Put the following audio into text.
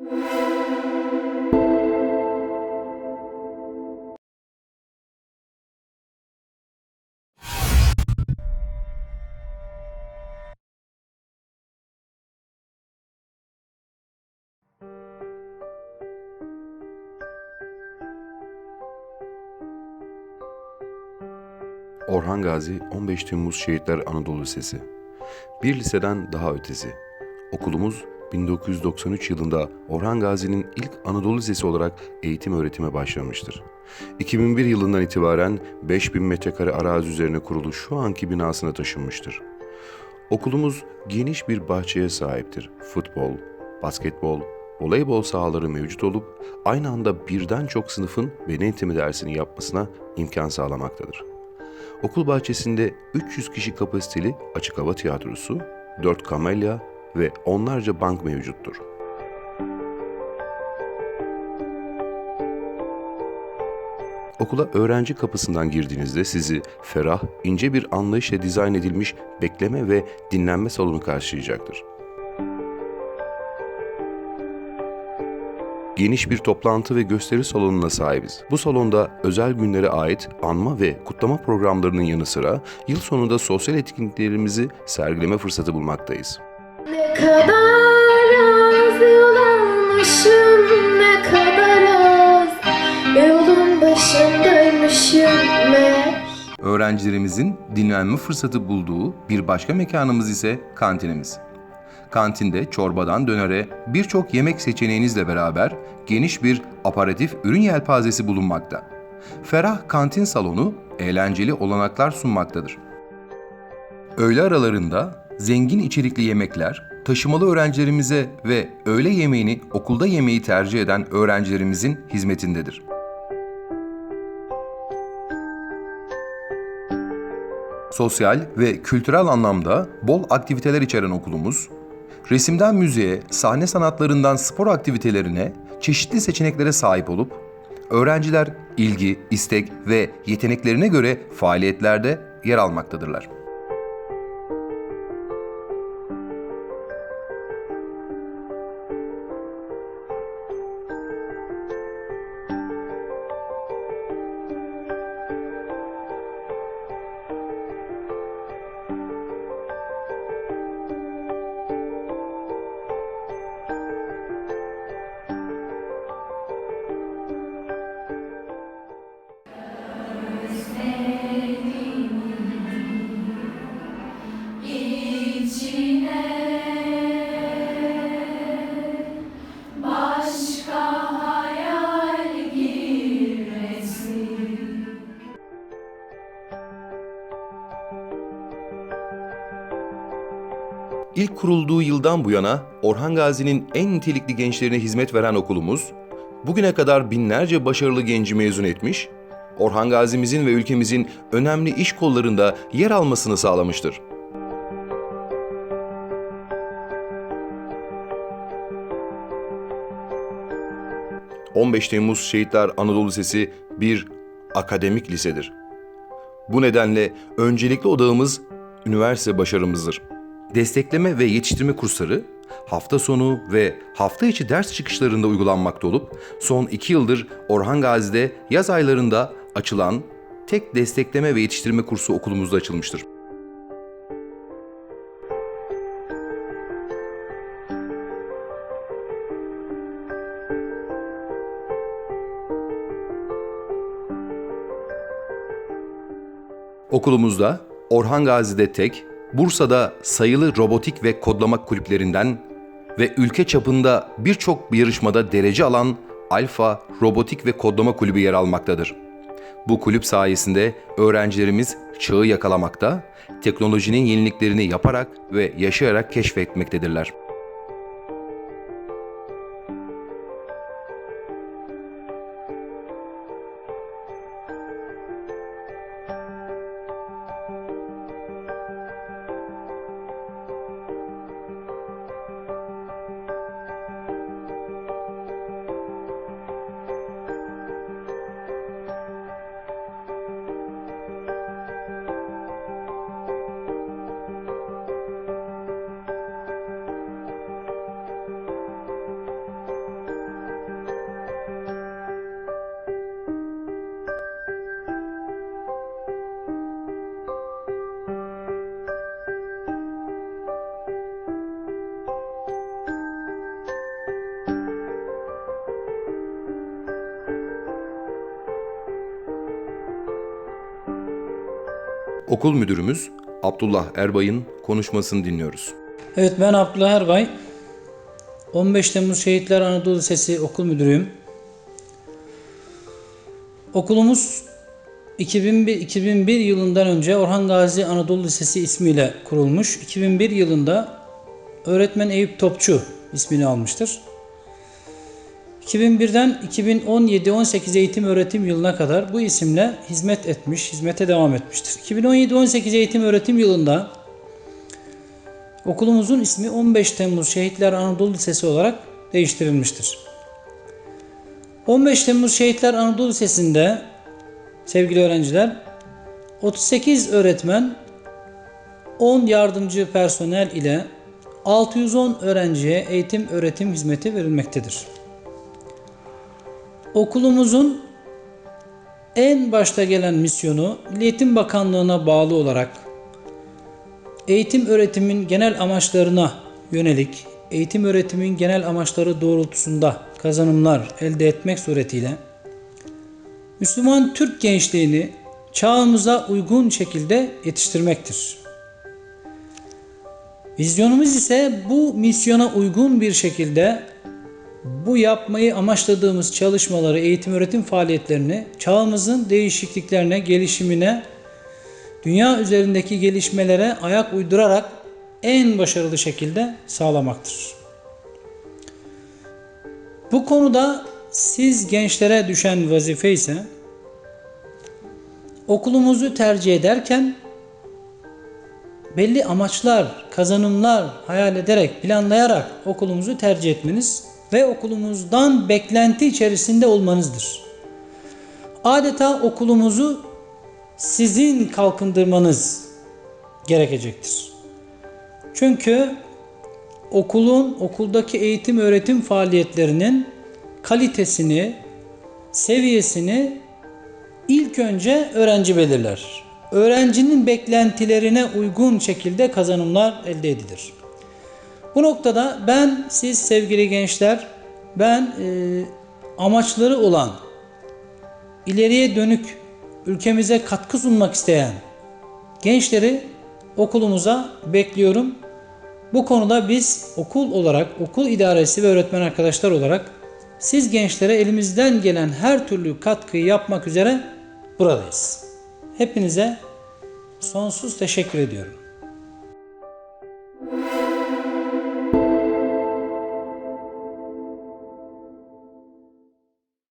Orhan Gazi 15 Temmuz Şehitler Anadolu Lisesi. Bir liseden daha ötesi. Okulumuz 1993 yılında Orhan Gazi'nin ilk Anadolu Lisesi olarak eğitim öğretime başlamıştır. 2001 yılından itibaren 5000 metrekare arazi üzerine kurulu şu anki binasına taşınmıştır. Okulumuz geniş bir bahçeye sahiptir. Futbol, basketbol, voleybol sahaları mevcut olup aynı anda birden çok sınıfın beden eğitimi dersini yapmasına imkan sağlamaktadır. Okul bahçesinde 300 kişi kapasiteli açık hava tiyatrosu, 4 kamelya ve onlarca bank mevcuttur. Okula öğrenci kapısından girdiğinizde sizi ferah, ince bir anlayışla dizayn edilmiş bekleme ve dinlenme salonu karşılayacaktır. Geniş bir toplantı ve gösteri salonuna sahibiz. Bu salonda özel günlere ait anma ve kutlama programlarının yanı sıra yıl sonunda sosyal etkinliklerimizi sergileme fırsatı bulmaktayız. Ne kadar az yol ne kadar az Yolun başındaymışım meğer Öğrencilerimizin dinlenme fırsatı bulduğu bir başka mekanımız ise kantinimiz. Kantinde çorbadan dönere birçok yemek seçeneğinizle beraber geniş bir aparatif ürün yelpazesi bulunmakta. Ferah kantin salonu eğlenceli olanaklar sunmaktadır. Öğle aralarında zengin içerikli yemekler taşımalı öğrencilerimize ve öğle yemeğini okulda yemeyi tercih eden öğrencilerimizin hizmetindedir. Sosyal ve kültürel anlamda bol aktiviteler içeren okulumuz, resimden müziğe, sahne sanatlarından spor aktivitelerine çeşitli seçeneklere sahip olup, öğrenciler ilgi, istek ve yeteneklerine göre faaliyetlerde yer almaktadırlar. İlk kurulduğu yıldan bu yana Orhan Gazi'nin en nitelikli gençlerine hizmet veren okulumuz, bugüne kadar binlerce başarılı genci mezun etmiş, Orhan Gazi'mizin ve ülkemizin önemli iş kollarında yer almasını sağlamıştır. ...15 Temmuz Şehitler Anadolu Lisesi bir akademik lisedir. Bu nedenle öncelikli odağımız üniversite başarımızdır destekleme ve yetiştirme kursları hafta sonu ve hafta içi ders çıkışlarında uygulanmakta olup son iki yıldır Orhan Gazi'de yaz aylarında açılan tek destekleme ve yetiştirme kursu okulumuzda açılmıştır. Okulumuzda Orhan Gazi'de tek, Bursa'da sayılı robotik ve kodlama kulüplerinden ve ülke çapında birçok yarışmada derece alan Alfa Robotik ve Kodlama Kulübü yer almaktadır. Bu kulüp sayesinde öğrencilerimiz çağı yakalamakta, teknolojinin yeniliklerini yaparak ve yaşayarak keşfetmektedirler. Okul müdürümüz Abdullah Erbay'ın konuşmasını dinliyoruz. Evet ben Abdullah Erbay. 15 Temmuz Şehitler Anadolu Lisesi okul müdürüyüm. Okulumuz 2001, 2001 yılından önce Orhan Gazi Anadolu Lisesi ismiyle kurulmuş. 2001 yılında öğretmen Eyüp Topçu ismini almıştır. 2001'den 2017-18 eğitim öğretim yılına kadar bu isimle hizmet etmiş, hizmete devam etmiştir. 2017-18 eğitim öğretim yılında Okulumuzun ismi 15 Temmuz Şehitler Anadolu Lisesi olarak değiştirilmiştir. 15 Temmuz Şehitler Anadolu Lisesi'nde sevgili öğrenciler 38 öğretmen 10 yardımcı personel ile 610 öğrenciye eğitim öğretim hizmeti verilmektedir. Okulumuzun en başta gelen misyonu Milli Eğitim Bakanlığı'na bağlı olarak eğitim öğretimin genel amaçlarına yönelik eğitim öğretimin genel amaçları doğrultusunda kazanımlar elde etmek suretiyle Müslüman Türk gençliğini çağımıza uygun şekilde yetiştirmektir. Vizyonumuz ise bu misyona uygun bir şekilde bu yapmayı amaçladığımız çalışmaları, eğitim öğretim faaliyetlerini çağımızın değişikliklerine, gelişimine dünya üzerindeki gelişmelere ayak uydurarak en başarılı şekilde sağlamaktır. Bu konuda siz gençlere düşen vazife ise okulumuzu tercih ederken belli amaçlar, kazanımlar hayal ederek, planlayarak okulumuzu tercih etmeniz ve okulumuzdan beklenti içerisinde olmanızdır. Adeta okulumuzu sizin kalkındırmanız gerekecektir. Çünkü okulun okuldaki eğitim öğretim faaliyetlerinin kalitesini, seviyesini ilk önce öğrenci belirler. Öğrencinin beklentilerine uygun şekilde kazanımlar elde edilir. Bu noktada ben siz sevgili gençler ben e, amaçları olan ileriye dönük ülkemize katkı sunmak isteyen gençleri okulumuza bekliyorum. Bu konuda biz okul olarak, okul idaresi ve öğretmen arkadaşlar olarak siz gençlere elimizden gelen her türlü katkıyı yapmak üzere buradayız. Hepinize sonsuz teşekkür ediyorum.